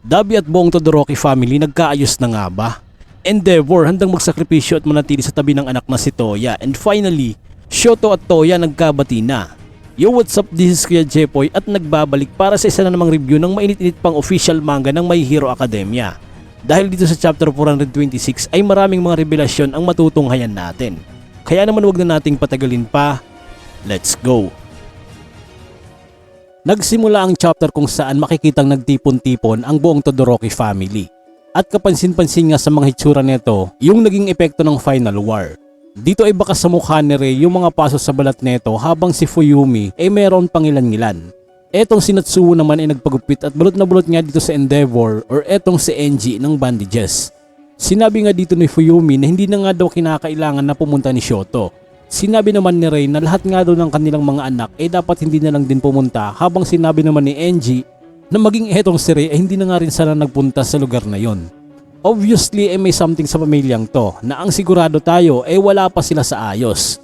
Dabi at buong Todoroki family nagkaayos na nga ba? Endeavor handang magsakripisyo at manatili sa tabi ng anak na si Toya and finally, Shoto at Toya nagkabati na. Yo what's up this is Kuya Jepoy at nagbabalik para sa isa na namang review ng mainit-init pang official manga ng My Hero Academia. Dahil dito sa chapter 426 ay maraming mga revelasyon ang matutunghayan natin. Kaya naman wag na nating patagalin pa. Let's go! Nagsimula ang chapter kung saan makikitang nagtipon-tipon ang buong Todoroki family. At kapansin-pansin nga sa mga hitsura nito yung naging epekto ng final war. Dito ay baka sa mukha ni Rei yung mga paso sa balat neto habang si Fuyumi ay meron pangilan-ngilan. Etong si Natsuo naman ay nagpagupit at balot na balot nga dito sa Endeavor or etong si Enji ng bandages. Sinabi nga dito ni Fuyumi na hindi na nga daw kinakailangan na pumunta ni Shoto. Sinabi naman ni Rei na lahat nga daw ng kanilang mga anak ay dapat hindi na lang din pumunta habang sinabi naman ni Enji na maging etong si Rei ay hindi na nga rin sana nagpunta sa lugar na yon. Obviously ay may something sa pamilyang to na ang sigurado tayo ay wala pa sila sa ayos.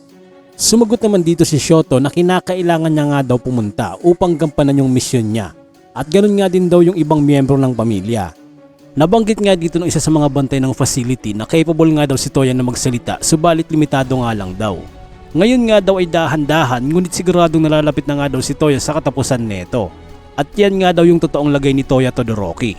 Sumagot naman dito si Shoto na kinakailangan niya nga daw pumunta upang gampanan yung misyon niya. At ganun nga din daw yung ibang miyembro ng pamilya. Nabanggit nga dito ng isa sa mga bantay ng facility na capable nga daw si Toya na magsalita subalit limitado nga lang daw. Ngayon nga daw ay dahan-dahan ngunit siguradong nalalapit na nga daw si Toya sa katapusan neto. At yan nga daw yung totoong lagay ni Toya Todoroki.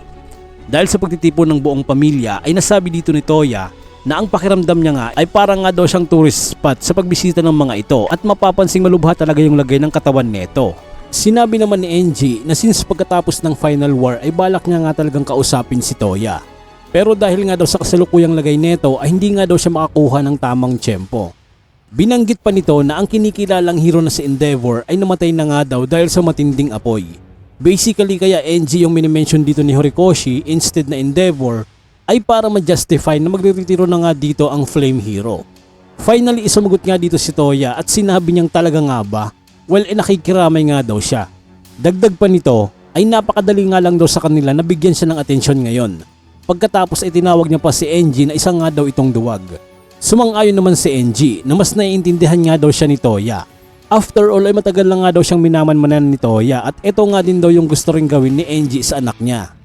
Dahil sa pagtitipon ng buong pamilya ay nasabi dito ni Toya na ang pakiramdam niya nga ay parang nga daw siyang tourist spot sa pagbisita ng mga ito at mapapansing malubha talaga yung lagay ng katawan neto. Sinabi naman ni Enji na since pagkatapos ng final war ay balak niya nga talagang kausapin si Toya. Pero dahil nga daw sa kasalukuyang lagay neto ay hindi nga daw siya makakuha ng tamang tiyempo. Binanggit pa nito na ang kinikilalang hero na si Endeavor ay namatay na nga daw dahil sa matinding apoy. Basically kaya NG yung minimension dito ni Horikoshi instead na Endeavor ay para ma-justify na magre-retiro na nga dito ang Flame Hero. Finally isumagot nga dito si Toya at sinabi niyang talaga nga ba? Well eh nakikiramay nga daw siya. Dagdag pa nito ay napakadali nga lang daw sa kanila na bigyan siya ng atensyon ngayon. Pagkatapos ay tinawag niya pa si NG na isa nga daw itong duwag. Sumang-ayon naman si NG na mas naiintindihan nga daw siya ni Toya After all ay matagal lang nga daw siyang minaman-manan ni Toya at ito nga din daw yung gusto ring gawin ni Enji sa anak niya.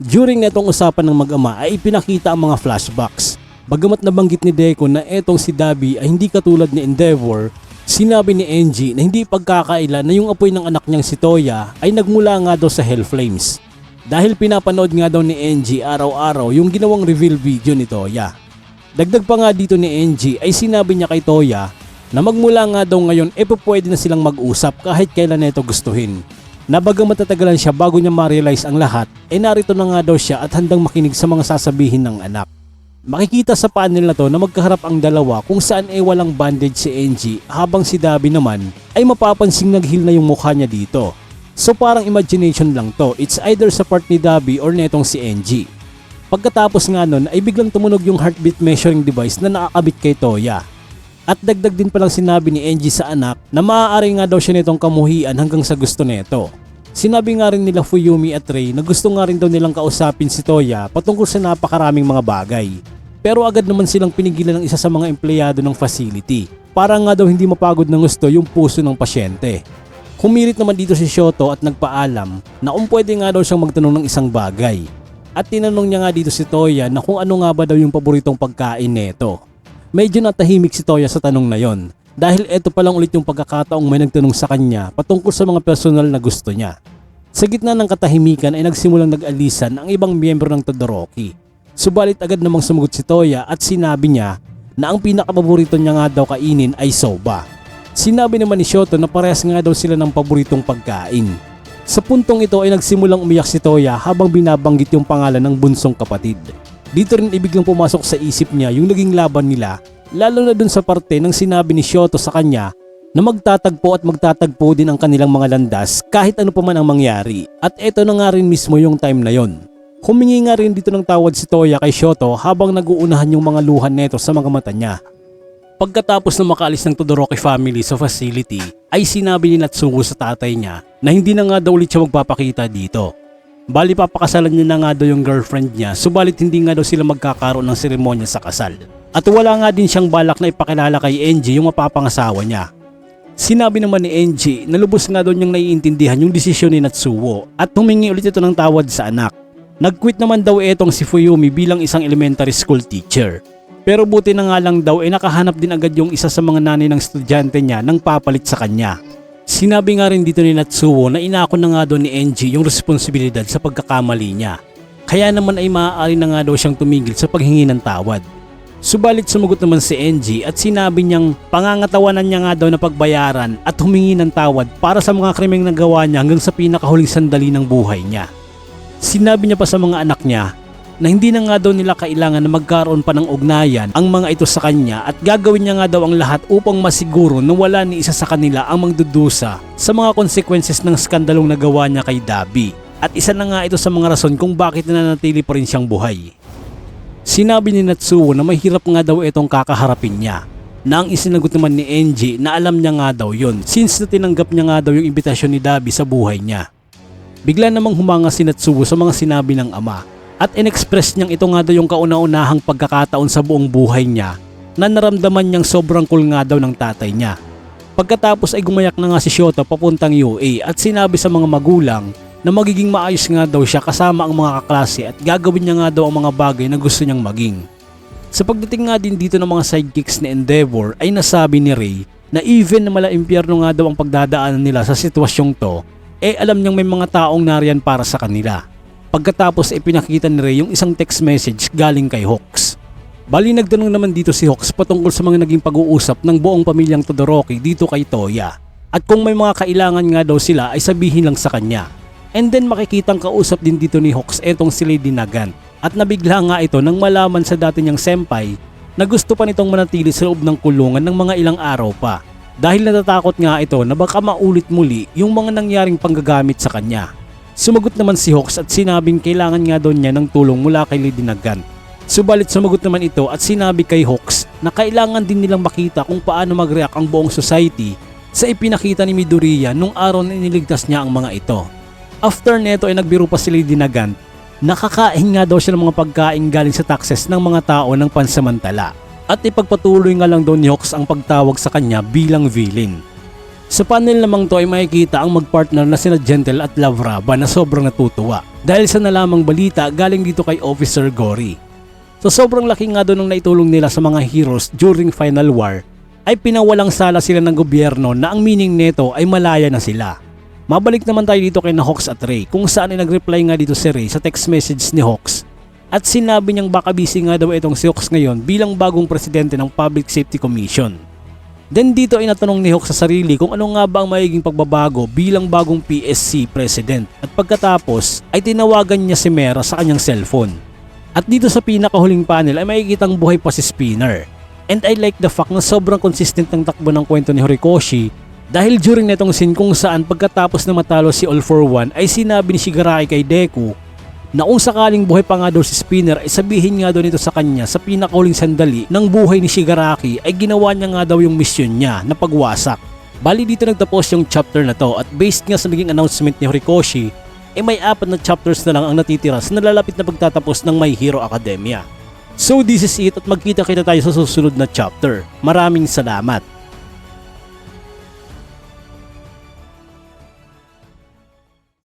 During netong usapan ng mag-ama ay ipinakita ang mga flashbacks. Bagamat nabanggit ni Deco na etong si Dabi ay hindi katulad ni Endeavor, sinabi ni Enji na hindi pagkakaila na yung apoy ng anak niyang si Toya ay nagmula nga daw sa Hell Flames. Dahil pinapanood nga daw ni Enji araw-araw yung ginawang reveal video ni Toya. Dagdag pa nga dito ni Enji ay sinabi niya kay Toya na magmula nga daw ngayon e pwede na silang mag-usap kahit kailan nito gustuhin. Nabaga matatagalan siya bago niya ma-realize ang lahat, e narito na nga daw siya at handang makinig sa mga sasabihin ng anak. Makikita sa panel na to na magkaharap ang dalawa kung saan e walang bandage si Enji habang si Dabi naman ay mapapansing naghil na yung mukha niya dito. So parang imagination lang to, it's either sa part ni Dabi or netong si Enji. Pagkatapos nga nun ay biglang tumunog yung heartbeat measuring device na nakakabit kay Toya. At dagdag din palang sinabi ni Enji sa anak na maaari nga daw siya nitong kamuhian hanggang sa gusto neto. Sinabi nga rin nila Fuyumi at Rei na gusto nga rin daw nilang kausapin si Toya patungkol sa napakaraming mga bagay. Pero agad naman silang pinigilan ng isa sa mga empleyado ng facility. Para nga daw hindi mapagod ng gusto yung puso ng pasyente. Humirit naman dito si Shoto at nagpaalam na kung pwede nga daw siyang magtanong ng isang bagay. At tinanong niya nga dito si Toya na kung ano nga ba daw yung paboritong pagkain neto. Medyo natahimik si Toya sa tanong na yon dahil eto pa lang ulit yung pagkakataong may nagtanong sa kanya patungkol sa mga personal na gusto niya. Sa gitna ng katahimikan ay nagsimulang nag-alisan ang ibang miyembro ng Todoroki. Subalit agad namang sumagot si Toya at sinabi niya na ang pinakapaborito niya nga daw kainin ay soba. Sinabi naman ni Shoto na parehas nga daw sila ng paboritong pagkain. Sa puntong ito ay nagsimulang umiyak si Toya habang binabanggit yung pangalan ng bunsong kapatid. Dito rin ibiglang pumasok sa isip niya yung naging laban nila lalo na dun sa parte ng sinabi ni Shoto sa kanya na magtatagpo at magtatagpo din ang kanilang mga landas kahit ano pa man ang mangyari. At eto na nga rin mismo yung time na yon. Humingi nga rin dito ng tawad si Toya kay Shoto habang naguunahan yung mga luhan neto sa mga mata niya. Pagkatapos na makaalis ng Todoroki family sa facility, ay sinabi ni Natsuko sa tatay niya na hindi na nga daw ulit siya magpapakita dito. Bali papakasalan niya na nga daw yung girlfriend niya subalit hindi nga daw sila magkakaroon ng seremonya sa kasal. At wala nga din siyang balak na ipakilala kay Enji yung mapapangasawa niya. Sinabi naman ni Enji na lubos nga daw niyang naiintindihan yung desisyon ni Natsuo at humingi ulit ito ng tawad sa anak. Nag-quit naman daw etong si Fuyumi bilang isang elementary school teacher. Pero buti na nga lang daw ay nakahanap din agad yung isa sa mga nanay ng estudyante niya nang papalit sa kanya. Sinabi nga rin dito ni Natsuo na inako na nga doon ni Enji yung responsibilidad sa pagkakamali niya. Kaya naman ay maaari na nga daw siyang tumigil sa paghingi ng tawad. Subalit sumagot naman si Enji at sinabi niyang pangangatawanan niya nga daw na pagbayaran at humingi ng tawad para sa mga krimeng nagawa niya hanggang sa pinakahuling sandali ng buhay niya. Sinabi niya pa sa mga anak niya na hindi na nga daw nila kailangan na magkaroon pa ng ugnayan ang mga ito sa kanya at gagawin niya nga daw ang lahat upang masiguro na wala ni isa sa kanila ang magdudusa sa mga consequences ng skandalong nagawa niya kay Dabi. At isa na nga ito sa mga rason kung bakit nananatili pa rin siyang buhay. Sinabi ni Natsuo na mahirap nga daw itong kakaharapin niya na ang isinagot naman ni Enji na alam niya nga daw yon since na tinanggap niya nga daw yung imbitasyon ni Dabi sa buhay niya. Bigla namang humanga si Natsuo sa mga sinabi ng ama at inexpress niyang ito nga daw yung kauna-unahang pagkakataon sa buong buhay niya na naramdaman niyang sobrang cool nga daw ng tatay niya. Pagkatapos ay gumayak na nga si Shoto papuntang UA at sinabi sa mga magulang na magiging maayos nga daw siya kasama ang mga kaklase at gagawin niya nga daw ang mga bagay na gusto niyang maging. Sa pagdating nga din dito ng mga sidekicks ni Endeavor ay nasabi ni Ray na even na mala impyerno nga daw ang pagdadaanan nila sa sitwasyong to, eh alam niyang may mga taong nariyan para sa kanila. Pagkatapos ay pinakita ni Ray yung isang text message galing kay Hawks. Bali nagtanong naman dito si Hawks patungkol sa mga naging pag-uusap ng buong pamilyang Todoroki dito kay Toya. At kung may mga kailangan nga daw sila ay sabihin lang sa kanya. And then makikitang kausap din dito ni Hawks etong si Lady Nagan. At nabigla nga ito nang malaman sa dati niyang senpai na gusto pa nitong manatili sa loob ng kulungan ng mga ilang araw pa. Dahil natatakot nga ito na baka maulit muli yung mga nangyaring panggagamit sa kanya. Sumagot naman si Hawks at sinabing kailangan nga daw niya ng tulong mula kay Lady Nagan. Subalit sumagot naman ito at sinabi kay Hawks na kailangan din nilang makita kung paano mag-react ang buong society sa ipinakita ni Midoriya nung araw na iniligtas niya ang mga ito. After neto ay nagbiro pa si Lady Nagan, nakakain nga daw siya ng mga pagkain galing sa taxes ng mga tao ng pansamantala. At ipagpatuloy nga lang daw ni Hawks ang pagtawag sa kanya bilang villain. Sa panel namang to ay makikita ang magpartner na sina Gentle at Lavraba na sobrang natutuwa dahil sa nalamang balita galing dito kay Officer Gory. So sobrang laki nga doon ng naitulong nila sa mga heroes during Final War ay pinawalang sala sila ng gobyerno na ang meaning nito ay malaya na sila. Mabalik naman tayo dito kay na Hawks at Ray kung saan ay nag-reply nga dito si Ray sa text message ni Hawks at sinabi niyang baka busy nga daw itong si Hawks ngayon bilang bagong presidente ng Public Safety Commission. Then dito ay natanong ni Hawk sa sarili kung ano nga ba ang magiging pagbabago bilang bagong PSC President at pagkatapos ay tinawagan niya si Mera sa kanyang cellphone. At dito sa pinakahuling panel ay makikitang buhay pa si Spinner. And I like the fact na sobrang consistent ng takbo ng kwento ni Horikoshi dahil during netong scene kung saan pagkatapos na matalo si All for One ay sinabi ni Shigaraki kay Deku na kung sakaling buhay pa nga daw si Spinner ay sabihin nga daw nito sa kanya sa pinakahuling sandali ng buhay ni Shigaraki ay ginawa niya nga daw yung mission niya na pagwasak. Bali dito nagtapos yung chapter na to at based nga sa naging announcement ni Horikoshi ay may apat na chapters na lang ang natitira sa nalalapit na pagtatapos ng My Hero Academia. So this is it at magkita kita tayo sa susunod na chapter. Maraming salamat!